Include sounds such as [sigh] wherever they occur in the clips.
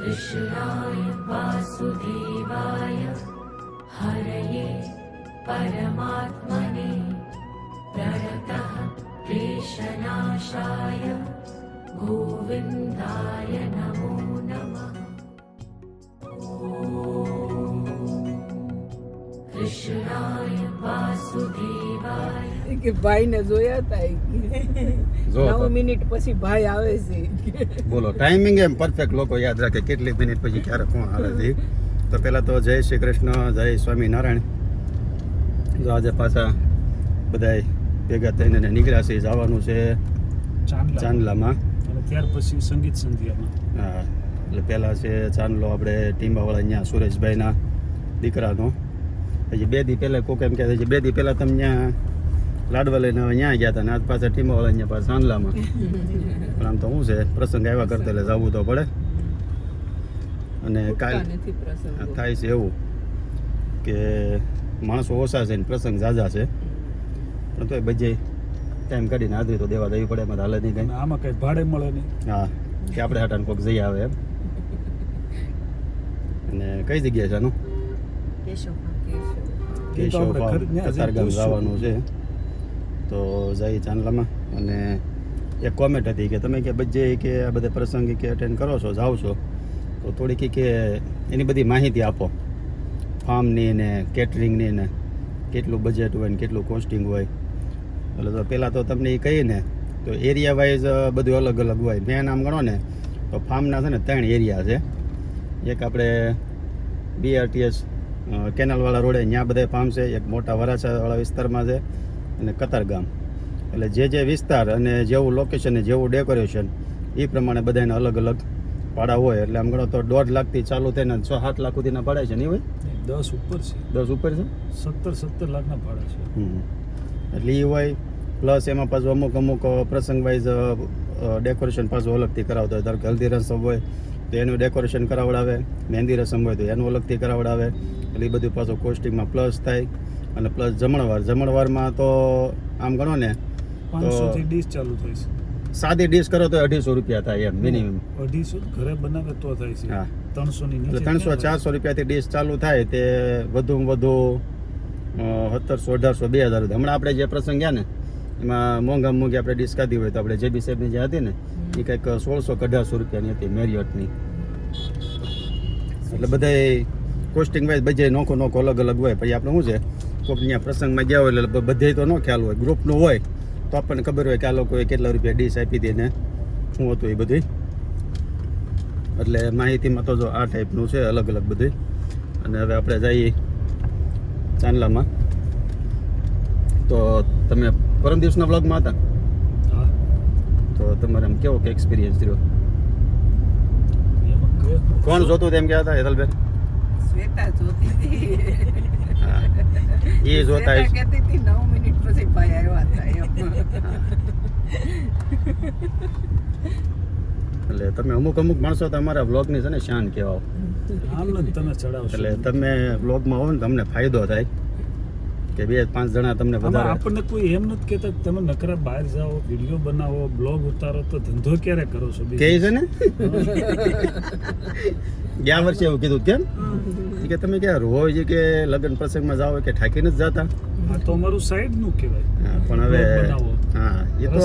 कृष्णाय वासुदेवाय। हरये परमात्मने प्रणतः क्लेशनाशाय। गोविन्दाय नमो नमः કે ભાઈ ને જોયા હતા નવ મિનિટ પછી ભાઈ આવે છે બોલો ટાઈમિંગ એમ પરફેક્ટ લોકો યાદ રાખે કેટલી મિનિટ પછી ક્યારે કોણ આવે છે. તો પહેલાં તો જય શ્રી કૃષ્ણ જય સ્વામિનારાયણ. જો આજે પાછા બધાય ભેગા થઈને ને નીકળ્યા છે જવાનું છે ચાંદલામાં. ત્યાર પછી સંગીત સંધ્યામાં. હા એટલે પહેલાં છે ચાંદલો આપણે ટીંબાવાળા અહીંયા સુરેશભાઈના દીકરાનો. પછી બે દી પહેલાં કોક એમ કહેતા છે બે દી પહેલાં તમે ત્યાં લાડવા લઈને હવે ત્યાં ગયા હતા ને આજ પાછા ટીંબાવાળા અહીંયા પાછા ચાંદલામાં પણ આમ તો શું છે પ્રસંગ આવ્યા કરતા એટલે જવું તો પડે. અને કાલ થાય છે એવું કે માણસો ઓછા છે ને પ્રસંગ ઝાઝા છે. પણ તોય બજે ટાઈમ કાઢીને હાજરી તો દેવા દેવી પડે એમાં હાલે નહીં કંઈ. આમાં કઈ ભાડે મળે નહીં. હા કે આપણે હાટાને કોઈક જઈ આવે એમ. અને કઈ જગ્યાએ છે આનું? કેશવ કેશવ. કતારગામ જવાનું છે. તો જઈ ચાંદલામાં. અને એક કોમેન્ટ હતી કે તમે કે બજે કે આ બધા પ્રસંગ કે અટેન્ડ કરો છો, જાઓ છો, તો થોડીક કે એની બધી માહિતી આપો. ફાર્મની ને કેટરિંગની ને કેટલું બજેટ હોય ને કેટલું કોસ્ટિંગ હોય. એટલે તો પહેલાં તો તમને એ કહીએ ને, તો એરિયા વાઇઝ બધું અલગ અલગ હોય. મેન આમ ગણો ને, તો ફાર્મના છે ને ત્રણ એરિયા છે. એક આપણે બીઆરટીએસ કેનાલવાળા રોડે ત્યાં બધા ફાર્મ છે. એક મોટા વરાછાવાળા વિસ્તારમાં છે. અને કતારગામ એટલે જે જે વિસ્તાર અને જેવું લોકેશન ને જેવું ડેકોરેશન એ પ્રમાણે બધાને અલગ અલગ ભાડા હોય. એટલે આમ ગણો તો દોઢ લાખથી ચાલુ થઈને છ સાત લાખ સુધીના ભાડા છે નહીં હોય? દસ ઉપર છે. દસ ઉપર છે? સત્તર સત્તર લાખના ભાડા છે. એટલે એ હોય પ્લસ એમાં પાછું અમુક અમુક પ્રસંગ વાઇઝ ડેકોરેશન પાછું અલગથી કરાવતા હોય. ધારો કે હલ્દી રસમ હોય તો એનું ડેકોરેશન કરાવડાવે. મહેંદી રસમ હોય તો એનું અલગથી કરાવડાવે. એટલે એ બધું પાછું કોસ્ટિંગમાં પ્લસ થાય. અને પ્લસ જમણવાર. જમણવારમાં તો આમ ગણો ને પાંચસો થી ડીશ ચાલુ થાય છે. સાદી ડીશ કરો તો અઢીસો રૂપિયા થાય એમ મિનિમમ અઢીસો ઘરે બનાવે તો થાય છે. હા. ત્રણસો ની એટલે ત્રણસો ચારસો રૂપિયાથી ડીશ ચાલુ થાય તે વધુમાં વધુ સત્તરસો અઢારસો બે હજાર હમણાં આપણે જે પ્રસંગ ગયા ને એમાં મોંઘા મોંઘી આપણે ડીશ ખાધી હોય તો આપણે જે બી સાહેબની જે હતી ને એ કંઈક સોળસો કે અઢારસો રૂપિયાની હતી મેરિયટની. એટલે બધાય કોસ્ટિંગ વાઇઝ બધે નોખો નોખો અલગ અલગ હોય. પછી આપણે શું છે કોઈક ત્યાં પ્રસંગમાં ગયા હોય એટલે બધે તો ન ખ્યાલ હોય. ગ્રુપનું હોય તો આપણને ખબર હોય કે આ લોકોએ કેટલા રૂપિયા ડીશ આપી હતી ને શું હતું એ બધું એટલે માહિતીમાં તો જો આ ટાઈપનું છે અલગ અલગ બધું અને હવે આપણે જઈએ ચાંદલામાં. તો તમે પરમ દિવસના વ્લોગમાં હતા? તો તમારે આમ કેવો કે એક્સપિરિયન્સ થયો કોણ જોતું તેમ કહેતા હતા હેતલબેન? શ્વેતા જોતી હતી. એ જોતા. કહેતી હતી નવ મિનિટ પછી ભાઈ આવ્યા હતા. એમ. એટલે તમે અમુક અમુક માણસો તમારા વ્લોગની છે ને શાન કહેવાઓ. તમે ચડાવશો. એટલે તમે વ્લોગમાં હો ને તમને ફાયદો થાય. કે બે પાંચ જણા તમને વધારે આપણને કોઈ એમ નથી કહેતા તમે નકરા બહાર જાઓ વીડિયો બનાવો બ્લોગ ઉતારો તો ધંધો ક્યારે કરો છો કે? છે ને? [laughs] ગયા વર્ષે એવું કીધું કેમ? કે તમે ક્યાં છે કે લગ્ન પ્રસંગમાં જાઓ કે ઠાકીને જ જતા? તો અમારું સાઈડનું કહેવાય. પણ હવે હા એ તો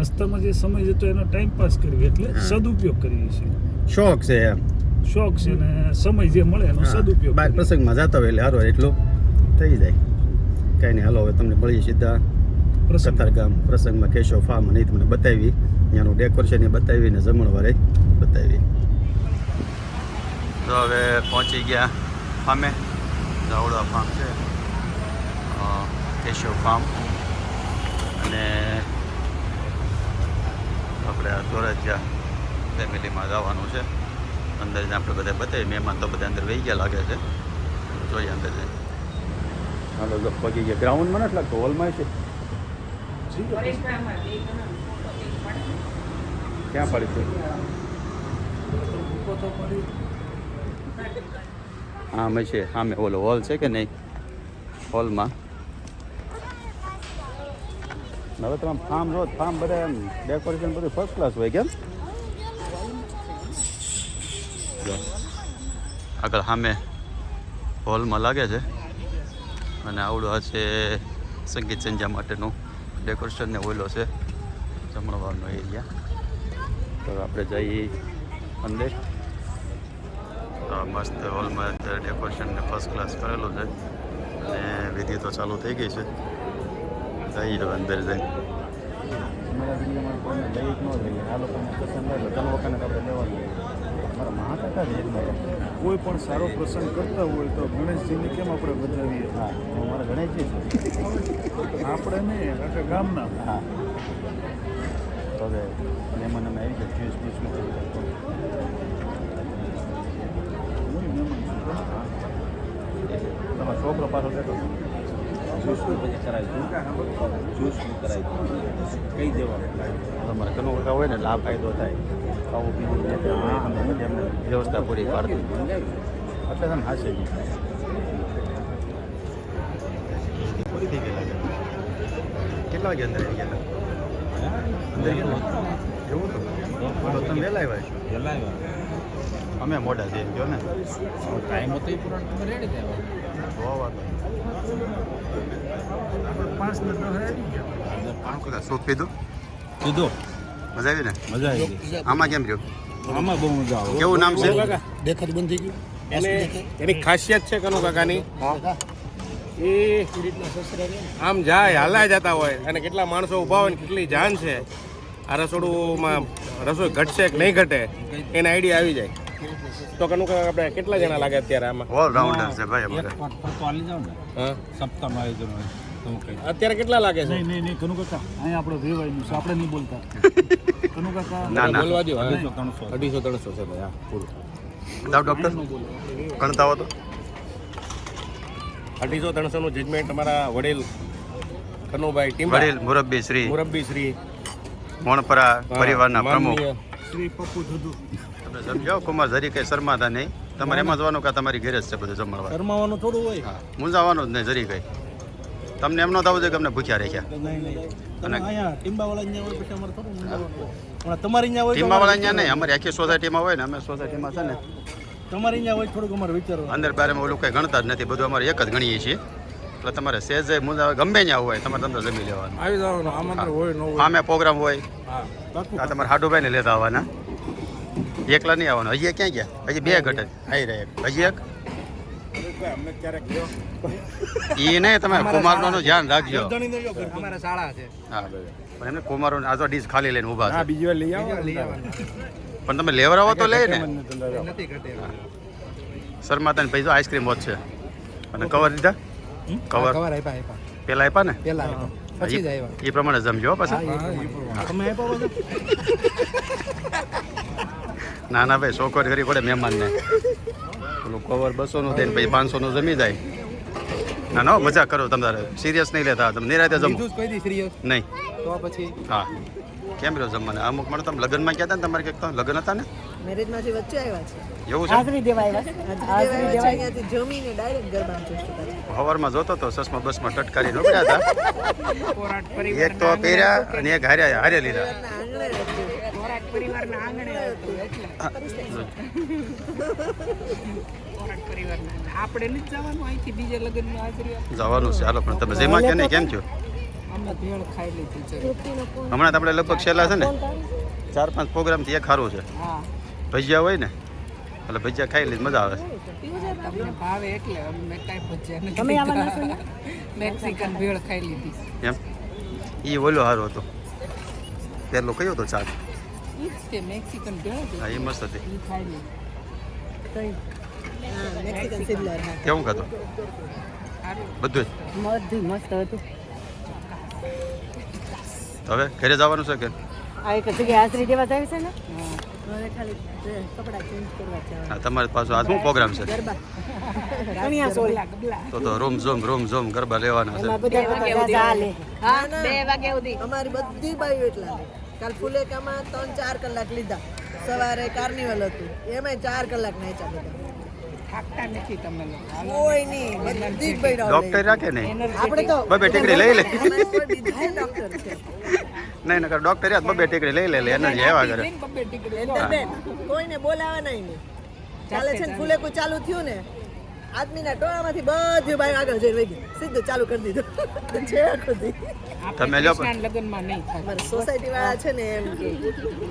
રસ્તામાં જે સમય જતો એનો ટાઈમ પાસ કરીએ એટલે સદુપયોગ કરીએ છીએ શોખ છે એમ. શોખ છે ને સમય જે મળે એનો સદુપયોગ બાર પ્રસંગમાં જતા હોય એટલે હારો એટલું થઈ જાય. કાંઈ નહીં હાલો હવે તમને મળીએ સીધા પ્રસંગ. કતારગામ પ્રસંગમાં કેશવ ફાર્મ અને તમને બતાવી. ત્યાંનું ડેકોરેશન એ બતાવી ને જમણવારે બતાવી. તો હવે પહોંચી ગયા ફામે. ધાવડા ફાર્મ છે. કેશવ ફાર્મ અને આપણે આ ધોરાજીયા ફેમિલીમાં જવાનું છે. અંદર જઈને આપણે બધા બતાવી મહેમાન તો બધા અંદર વહી ગયા લાગે છે. જોઈએ અંદર જઈ હાલો જો પગી ગયા. ગ્રાઉન્ડમાં નથી લાગતો? હોલમાં છે? ક્યાં પડી છે? ઊભો તો પડી. હા મેં છે, સામે ઓલો હોલ છે કે નહીં? હોલમાં. હવે તમે ફાર્મ જો ફાર્મ બધા એમ ડેકોરેશન બધું ફર્સ્ટ ક્લાસ હોય કેમ? આગળ સામે હોલમાં લાગે છે. અને આવડો આ સંગીત સંધ્યા માટેનું ડેકોરેશન ને ઓઈલો છે જમણવારનો એરિયા તો આપણે જઈએ અંદર. મસ્ત હોલમાં અત્યારે ડેકોરેશન ને ફર્સ્ટ ક્લાસ કરેલું છે. અને વિધિ તો ચાલુ થઈ ગઈ છે. જઈએ હવે અંદર જઈ કોઈ પણ સારો પ્રસંગ કરતા હોય તો ગણેશજીને કેમ આપણે વધાવીએ? અમારા ગણેશજી આપણે નહીં, આખા ગામના. હા. તો મહેમાન અમે આવી ગયા જ્યુસ બ્યુસ મૂકી કોઈ મહેમાન તમારો છોકરો પાછો બેઠો જ્યુસ પછી કરાવી જ્યુસ કરાવી કહી દેવાનું તમારે કનું કાકા હોય ને એટલે આ ફાયદો થાય. ખાવું પીવું જે તમને વ્યવસ્થા પૂરી પાડતી. એટલે તમે હાશે પૂરી થઈ ગઈ કેટલા વાગે અંદર આવી ગયા અંદર એવું તો? તમે વહેલા આવ્યા છો. અમે મોડા છીએ કહો ને. ટાઈમ હતો એ પૂરો તમે રેડી થયા પાંચ ગયા પીધું મજા આવી ને? મજા આવી આમાં કેમ રહ્યું? આમાં બહુ મજા આવે. કેવું નામ છે? દેખાત બંધ ગયું? એને એની ખાસિયત છે કનુ કાકાની. એ આમ જાય હાલા જતા હોય. અને કેટલા માણસો ઊભા હોય ને કેટલી જાન છે. આ રસોડુંમાં રસોઈ ઘટશે કે નહીં ઘટે એને આઈડિયા આવી જાય. તો કનુ આપણે કેટલા જણા લાગે અત્યારે આમાં? ઓલ છે ભાઈ અમારે. જાવ ને. હા? અત્યારે કેટલા લાગે છે? નહીં નહીં નહીં કનુ કાકા અહીંયા આપણે વેવાયનું છે આપણે નહીં બોલતા. [laughs] કનુ કાકા ના ના. બોલવા દો અઢીસો ત્રણસો અઢીસો ત્રણસો છે ભાઈ હા પૂરું. બતાવો ડોક્ટર ગણતા હો તો. અઢીસો ત્રણસો નું જજમેન્ટ અમારા વડીલ કનુભાઈ ટીમ વડીલ મુરબ્બી શ્રી. મુરબ્બી શ્રી. મોણપરા પરિવારના પ્રમુખ. શ્રી પપ્પુ જુદુ. તમે સમજાવો કુમાર જરી કઈ શરમાતા નહીં? તમારે એમાં જવાનું કે તમારી ઘેર જ છે બધું જમણવા શરમાવાનું થોડું હોય. હા મૂંઝાવાનું જ નહીં જરી કઈ. તમને એમ ન થવું જોઈએ કે અમને ભૂખ્યા રાખ્યા તમારી ટીમમાં અહીંયા નહીં અમારી આખી સોસાયટીમાં હોય ને અમે સોસાયટીમાં છે ને. તમારી અહીંયા હોય થોડુંક અમારે વિચારવાનું. અંદર બારેમાં ઓલું કંઈ ગણતા જ નથી બધું અમારે એક જ ગણીએ છીએ. એટલે તમારે સેજે મૂંઝા ગમે ત્યાં હોય તમારે તમને જમી લેવાનું. આવી જવાનું આમંત્રણ હોય ન હોય. આમે પ્રોગ્રામ હોય. હા. તમારે હાડુભાઈને લેતા આવવાના. એકલા નહીં આવવાનું. હજી ક્યાં ગયા? હજી બે ઘટે. આવી રહ્યા હજી એક? એ નહીં તમે કુમારનું ધ્યાન રાખજો. અમારા શાળા છે. હા પણ એમને કુમારો આજો ડીશ ખાલી લઈને ઊભા છે. બીજી વાર લઈ આવો. પણ તમે લેવરાવો તો લે ને. નથી ઘટે. પૈસો આઈસ્ક્રીમ હોત છે. અને કવર દીધા કવર કવર આપ્યા આપ્યા. પેલા આપ્યા ને? પેલા આપ્યા. પછી જ આવ્યા એ પ્રમાણે જમજો હો પાછા. તમે આપ્યા બધું? ના ના ભાઈ શોખર કરી પડે મહેમાનને. પેલું કવર બસો નું દઈને પછી પાંચસો નું જમી જાય. ના ના મજા મજાક કરો તમારે સિરિયસ નહીં લેતા. તમે નિરાતે જમો. લીધું જ કોઈ દી સિરિયસ નહીં. તો પછી? હા. કેમ રહ્યો જમવાને? અમુક મને તમે લગ્નમાં ગયા હતા ને તમારે ક્યાંક તો? લગ્ન હતા ને? મેરેજમાંથી વચ્ચે આવ્યા છે. એવું છે? હાજરી દેવા આવ્યા જમીને ડાયરેક્ટ ગરબામાં જશું હવારમાં જોતો તો સસમાં બસમાં ટટકારી નોકર્યા હતા. એક તો પહેર્યા અને એક હાર્યા હારે લીધા. જવાનું અહીંથી બીજે લગ્નમાં હાજરી આપવા. જવાનું છે. હાલો પણ તમે જેમાં કે નહીં કેમ છો? હમણાં તો આપણે લગભગ છેલ્લા છે ને ચાર પાંચ પ્રોગ્રામથી એક સારું છે. ભજીયા હોય ને એટલે ભજીયા ખાઈ લઈ મજા આવે. તમને ભાવે એટલે અમે કાંઈ ભજીયા નથી લીધા. મેક્સિકન ભેળ ખાઈ લીધી. એમ? એ ઓલો સારો હતો. પેલો કયો હતો ચાટ? હા એ મસ્ત હતી. ઈ ખાઈ લીધી. હા મેક્સિકન સિડલર હા. કેવું ખાતો બધું બધું મસ્ત હતું. જ હવે ઘરે જવાનું છે કે? આ એક જગ્યાએ હાજરી દેવા જાય છે ને? હવે ખાલી કપડા ચેન્જ કરવા જવાનું હા તમારે પાછું આ શું પ્રોગ્રામ છે? તો તો રૂમ ઝોમ રૂમ ઝોમ ગરબા લેવાના છે. અમારી બધી બાઈઓ એટલા. કાલ ફુલેકામાં ત્રણ ચાર કલાક લીધા. સવારે કાર્નિવલ હતું. એમાં ચાર કલાક નાચ્યા બધા. થાકતા નથી તમે કોઈ નહીં. બધી જ બૈરાઓ ડોક્ટર રાખે નહીં આપણે તો બબે ટીકડી લઈ લે. ડોક્ટર છે. નહીં નકર ડોક્ટર યાદ બબે ટીકડી લઈ લે લે એનર્જી આવ્યા કરે. બબ્બે ટીકડી કોઈને બોલાવાના નહીં. કાલે છે ને ફૂલેકું ચાલુ થયું ને? આદમીના ટોળામાંથી બધું ભાઈ આગળ જઈને વહી સીધું ચાલુ કરી દીધું. [laughs] છે ખુદી. તમે પણ. લગ્નમાં નહીં થાય. મારા સોસાયટી વાળા છે ને એમ કે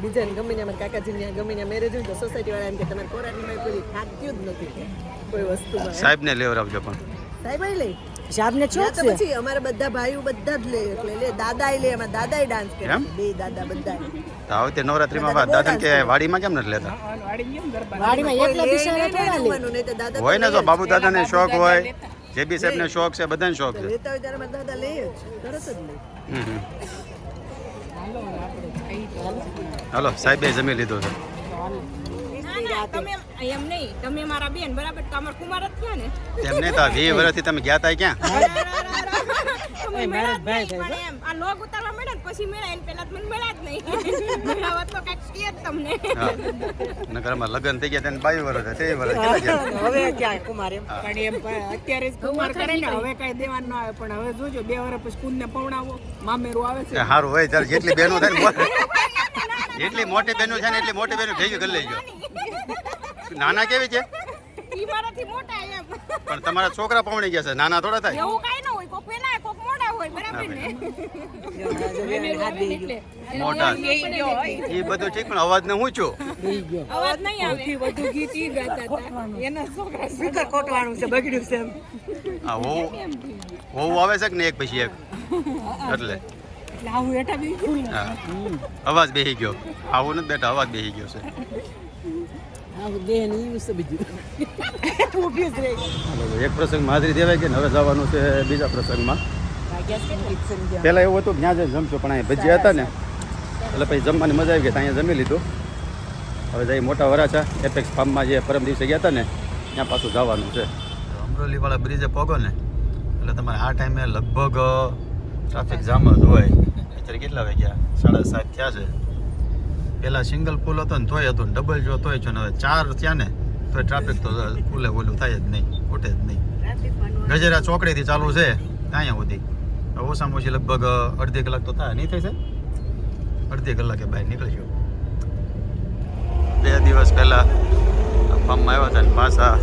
બીજાને ગમીને અમારા કાકાજી ને ગમીને મેરેજ હોય તો સોસાયટી વાળા એમ કે તમારે કોરાટીમાં કોઈ થાકતું જ નથી. કોઈ વસ્તુ સાહેબ સાહેબને લેવડાવજો પણ. સાહેબ લઈ. સાહેબને તો છે? પછી અમારા બધા ભાઈઓ બધા જ લે એટલે લે દાદા લે એમાં દાદા ડાન્સ કરે. બે દાદા બધા તાવ તે નવરાત્રીમાં વાત દાદા કે વાડીમાં કેમ નથી લેતા? વાડીમાં એકલા બિચારા થોડા લે. હોય ને તો જ. બાબુ દાદાને શોખ હોય જે બી સાહેબને શોખ છે બધાને શોખ છે. લેતા હોય ત્યારે મારા દાદા લે જ તરત જ લે. હાલો સાહેબે જમી લીધું છે. તમે એમ નહીં તમે મારા બેન બરાબર? તમારા કુમાર જ થયા ને? તેમ તો આ વીસ વર્ષથી તમે ગયા તા ક્યાં તમે મળ્યા જ નહીં, પણ એમ. આ લોગ ઉતારવા મળ્યા ને પછી મળ્યા એને પહેલા તો મને મળ્યા જ નહીં. મળ્યા હોત તો કાંઈક કહે જ તમને. હા. નકર અમારે લગ્ન થઈ ગયા બાવીસ વર્ષ ત્રેવીસ વર્ષ કેટલા ગયા? હવે ક્યાં કુમાર પણ એમ અત્યારે કુમાર કરે ને હવે કઈ દેવાનું ના આવે. પણ હવે જોજો બે વર્ષ પછી કુંદને પવડાવો. મામેરું આવે છે. સારું હોય ચાલ જેટલી બહેનો થાય ને જેટલી મોટી બહેનો છે ને એટલી મોટી બહેનો ભેગી કરી લેજો. નાના કેવી છે? પણ તમારા છોકરા પવણી ગયા છે. નાના થોડા થાય? એવું કઈ ન હોય. કોક પેલા કોક મોટા હોય. બરાબર ને? મોટા. એ બધું ઠીક પણ અવાજ ને હું છું? અવાજ નહીં આવે. વધુ ગીત ઈ ગાતા હતા. એના છોકરા સ્પીકર કોટવાનું છે બગડ્યું છે એમ. હા હોવું હોવું આવે છે કે ને એક પછી એક? એટલે. એટલે આવું હેઠા બી ગયું. અવાજ બેસી ગયો. આવું નથી બેટા અવાજ બેહી ગયો છે. [laughs] એક પ્રસંગમાં હાજરી દેવાય કે ને હવે જવાનું છે બીજા પ્રસંગમાં? પહેલાં એવું હતું જ્યાં ત્યાં જઈને જમશું પણ અહીંયા ભજીયા હતા ને. એટલે પછી જમવાની મજા આવી ગઈ અહીંયા જમી લીધું. હવે જઈ મોટા વરાછા એપેક્સ ફાર્મમાં જે પરમ દિવસે ગયા હતા ને ત્યાં પાછું જવાનું છે. અમરોલીવાળા બ્રિજે પહોંચો ને એટલે તમારે આ ટાઈમે લગભગ ટ્રાફિક જામ જ હોય. અત્યારે કેટલા વાગ્યા? સાડા સાત થયા છે. પહેલાં સિંગલ પુલ હતો ને તોય હતું ડબલ જો તોય છે ને હવે ચાર થયા ને તોય ટ્રાફિક તો પુલે ઓલું થાય જ નહીં, ખૂટે જ નહીં. ગજેરા ચોકડીથી ચાલુ છે, ત્યાં સુધી. ઓછામાં ઓછી લગભગ અડધી કલાક તો થાય. નહીં થશે અડધી કલાકે બહાર નીકળી બે દિવસ પહેલાં ફાર્મમાં આવ્યા હતા ને પાછા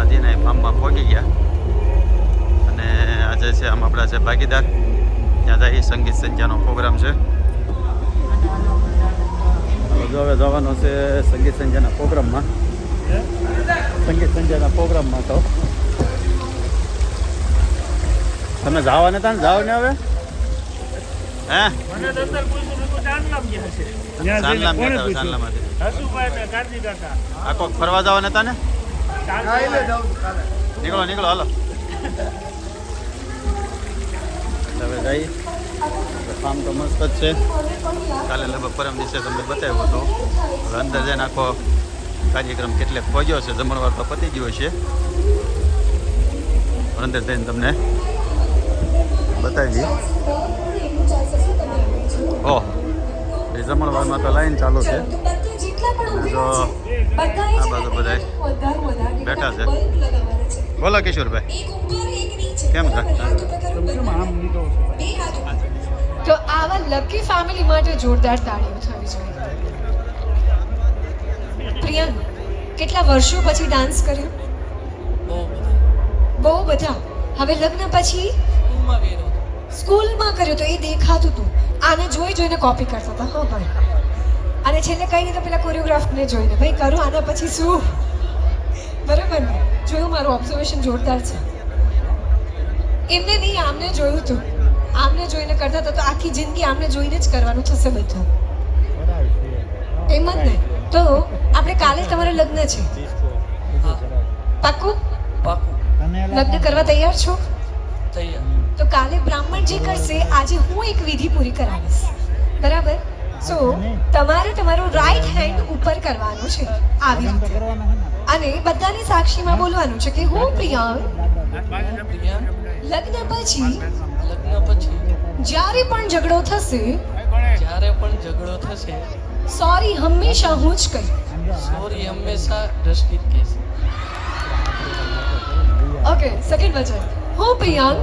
આદિના ફાર્મમાં પહોંચી ગયા. અને આજે છે આમ આપણા છે ભાગીદાર. ત્યાં જાય સંગીત સંધ્યાનો પ્રોગ્રામ છે. હવે જવાનો છે સંગીત સંધ્યાના પ્રોગ્રામમાં. સંગીત સંધ્યાના પ્રોગ્રામમાં તો. તમે જાવા નતા ને? જાવ ને હવે. હે? ફરવા જવા નતા ને? નીકળો નીકળો હાલો. [laughs] હવે જઈ ફાર્મ તો મસ્ત જ છે. કાલે લગભગ પરમ દિવસે તમને બતાવ્યો હતો. હવે અંદર જઈને આખો કાર્યક્રમ કેટલેક પહોંચ્યો છે. જમણવાર તો પતી ગયો છે. અંદર જઈને તમને બતાવી ઓ એ જમણવારમાં તો લાઈન ચાલુ છે. જો આ બાજુ બધા બેઠા છે. બોલો કિશોરભાઈ. કેમ છે? તો આવા લકી ફેમિલી માટે જોરદાર તાળીઓ થવી જોઈએ. પ્રિયંક કેટલા વર્ષો પછી ડાન્સ કર્યો? બહુ બધા. હવે લગ્ન પછી? સ્કૂલમાં કર્યો તો એ દેખાતું હતું આને જોઈ જોઈને કોપી કરતા હતા હા ભાઈ. અને છેલ્લે કઈ નહીં તો પેલા કોરિયોગ્રાફને જોઈને. ભાઈ કરું આના પછી શું? બરાબર ને? જોયું મારું ઓબ્ઝર્વેશન જોરદાર છે. એમને નહીં આમને જોયું હતું આમને જોઈને કરતા હતા, તો આખી જિંદગી આમને જોઈને જ કરવાનું થશે બધું. એમ જ ને? તો આપણે કાલે તમારે લગ્ન છે. પાકું લગ્ન કરવા તૈયાર છો? તો કાલે બ્રાહ્મણ જે કરશે, આજે હું એક વિધિ પૂરી કરાવીશ. બરાબર? સો, તમારે તમારું રાઈટ હેન્ડ ઉપર કરવાનું છે, આવી રીતે. અને બધાની સાક્ષીમાં બોલવાનું છે કે, હું પ્રિયા. લગ્ન પછી લગ્ન પછી? જ્યારે પણ ઝઘડો થશે જ્યારે પણ ઝઘડો થશે? સોરી હંમેશા હું જ કહી સોરી હંમેશા રશ્મિત કહેશે. ઓકે સેકન્ડ વચન. હું પ્રિયાંક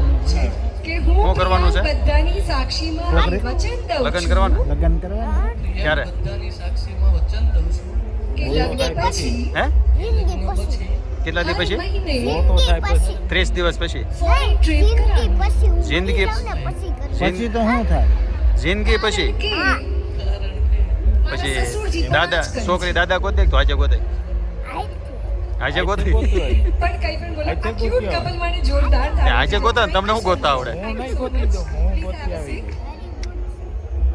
કે હું કરવાનું છે? બધાની સાક્ષીમાં વચન દઉં લગ્ન કરવાનું? લગ્ન કરવાના? ક્યારે? બધાની સાક્ષીમાં વચન દઉં છું. કે લગ્ન પછી? હે? કેટલા દિવસ પછી? મહિને. ત્રીસ દિવસ પછી. ટ્રીપ જિંદગી પછી તો શું થાય? જિંદગી પછી. પછી દાદા છોકરી દાદા ગોતે તો આજે ગોતે આજે ગોતી [laughs] પણ કઈ પણ બોલો ક્યુટ કપલ માટે જોરદાર તાળી. આજે ગોતા ને તમને શું ગોતતા આવડે? હું નહીં ગોતી દઉં હું ગોતી આવી.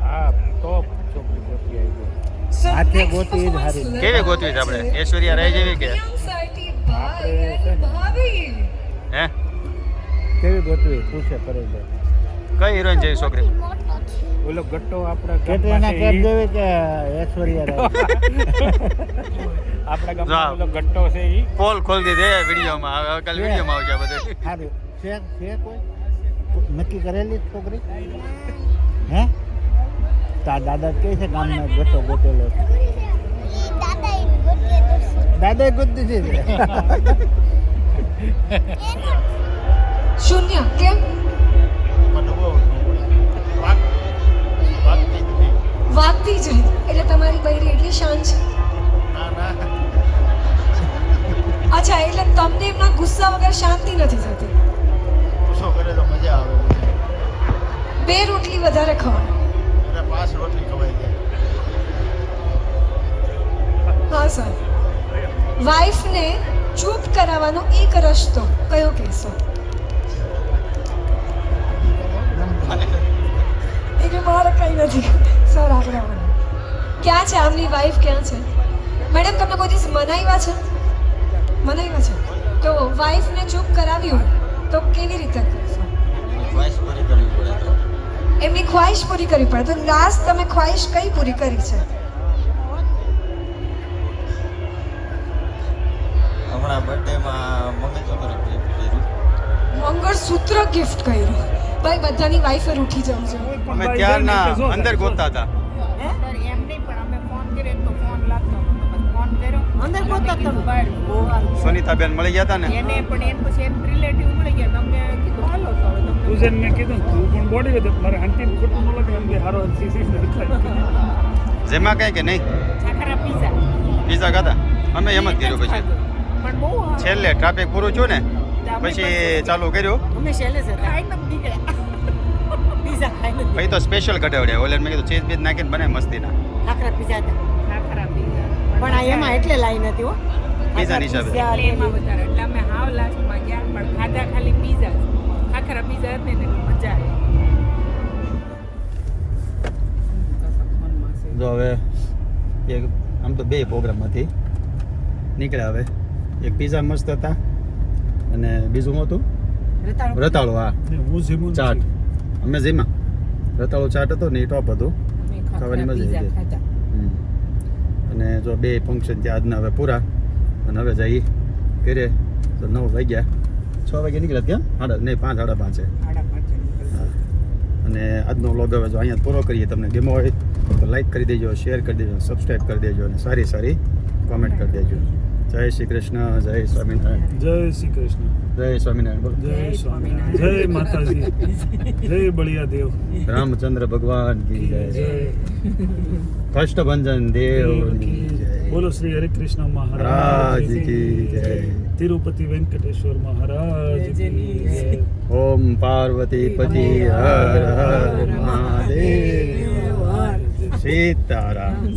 હા ટોપ છોકરી ગોતી આવી So, ગોતી જ હારી. કેવી ગોતવી આપણે? ઐશ્વર્યા રાય જેવી કે. હે? કેવી ગોતવી? પૂછે કરે કઈ હિરોઈન જેવી છોકરી? ઓલો ગટ્ટો આપણા કેટરીના કેફ જેવી કે ઐશ્વર્યા રાય? આપણા ગામમાં ઓલો ગટ્ટો છે ઈ. પોલ ખોલ દીધી વિડીયોમાં હવે કાલે વિડીયોમાં આવશે બધું. સારું છે છે કોઈ? નક્કી કરેલી છોકરી? હે? તા દાદા કહે છે ગામમાં ગટ્ટો ગોતેલો? છે. દાદાએ ગોતી છે [laughs] શૂન્ય, કેમ? વાગતી જ એટલે તમારી બૈરી એટલી શાંત છે. અચ્છા, એટલે તમને એમના ગુસ્સા વગર શાંતિ નથી થતી? બે રોટલી વધારે ખવાય. હા, સર. વાઈફને ચૂપ કરાવવાનો એક રસ્તો. કયો કહેશો એ કે મારે કંઈ નથી. સર આગળ આવવાનું ક્યાં છે આમની વાઈફ ક્યાં છે? મેડમ તમને કોઈ દિવસ મનાવ્યા છે? મનાવ્યા છે? તો વાઈફને ચૂપ કરાવી હોય તો કેવી રીતે કરશો? એમની ખ્વાહિશ પૂરી કરવી પડે. તો લાસ્ટ તમે ખ્વાહિશ કઈ પૂરી કરી છે? હમણાં બર્થડેમાં મંગળસૂત્ર gift કર્યું. મંગળસૂત્ર ગિફ્ટ કર્યું. ભાઈ બધાની વાઈફ ઉઠી જાઉં છું. અમે ત્યારના અંદર ગોતા હતા. સુનીતાબેન મળી ગયા હતા ને? એને પણ એમ પછી એમ રિલેટિવ મળી ગયા. તમને કીધું હાલો તો હવે તમને મેં કીધું તું પણ બોડી વધે મારે આંટી ખોટું ન લાગે એમ કે હારો સીસી જેમાં કઈ કે નહીં? પીઝા. પીઝા ખાધા? અમે એમ જ કર્યું પછી. પણ બહુ છેલ્લે ટ્રાફિક પૂરું થયું ને પછી ચાલુ કર્યું? અમે શૈલેષ નીકળ્યા પીઝા ખાઈને પછી તો સ્પેશિયલ કઢાવડ્યા. ઓલે મેં કીધું ચીઝ બીજ નાખીને બને મસ્તીના. ખાખરા પીઝા હતા. ખાખરા પીઝા. પણ આ એમાં એટલે લાઈન હતી હો. હિસાબે. પીઝા એટલે એમાં વધારે. એટલે અમે હાવ લાસ્ટમાં ગયા પણ ખાધા ખાલી પીઝા. ખાખરા પીઝા હતી ને મજા આવી. જો હવે એક આમ તો બે પ્રોગ્રામમાંથી નીકળ્યા હવે. એક પીઝા મસ્ત હતા. અને બીજું હતું? રતાળું. રતાળું હા. ચાટ. અમે જેમાં. રતાળું ચાટ હતો ને એ ટોપ હતું. અમે ખાવાની મજા આવી ગઈ. અને જો બે ફંક્શન ત્યાં આજના હવે પૂરા. અને હવે જઈએ ઘરે. તો નવ વાગ્યા. છ વાગે નીકળ્યા ત્યાં સાડા નહીં પાંચ સાડા પાંચે. અને આજનો વ્લોગ હવે જો અહીંયા પૂરો કરીએ તમને ગેમો હોય તો લાઈક કરી દેજો શેર કરી દેજો સબસ્ક્રાઈબ કરી દેજો અને સારી સારી કોમેન્ટ કરી દેજો. જય શ્રી કૃષ્ણ જય સ્વામિનારાયણ. જય શ્રી કૃષ્ણ. જય સ્વામિનારાયણ જય સ્વામિનારાયણ. જય માતાજી. જય બળિયા દેવ. રામચંદ્ર ભગવાન કી જય. જય. કષ્ટભંજન દેવ બોલો શ્રી હરે કૃષ્ણ મહારાજ કી જય. તિરુપતિ વેંકટેશ્વર મહારાજ કી જય. ઓમ પાર્વતી પતિ હર હર મહાદેવ. સીતારામ.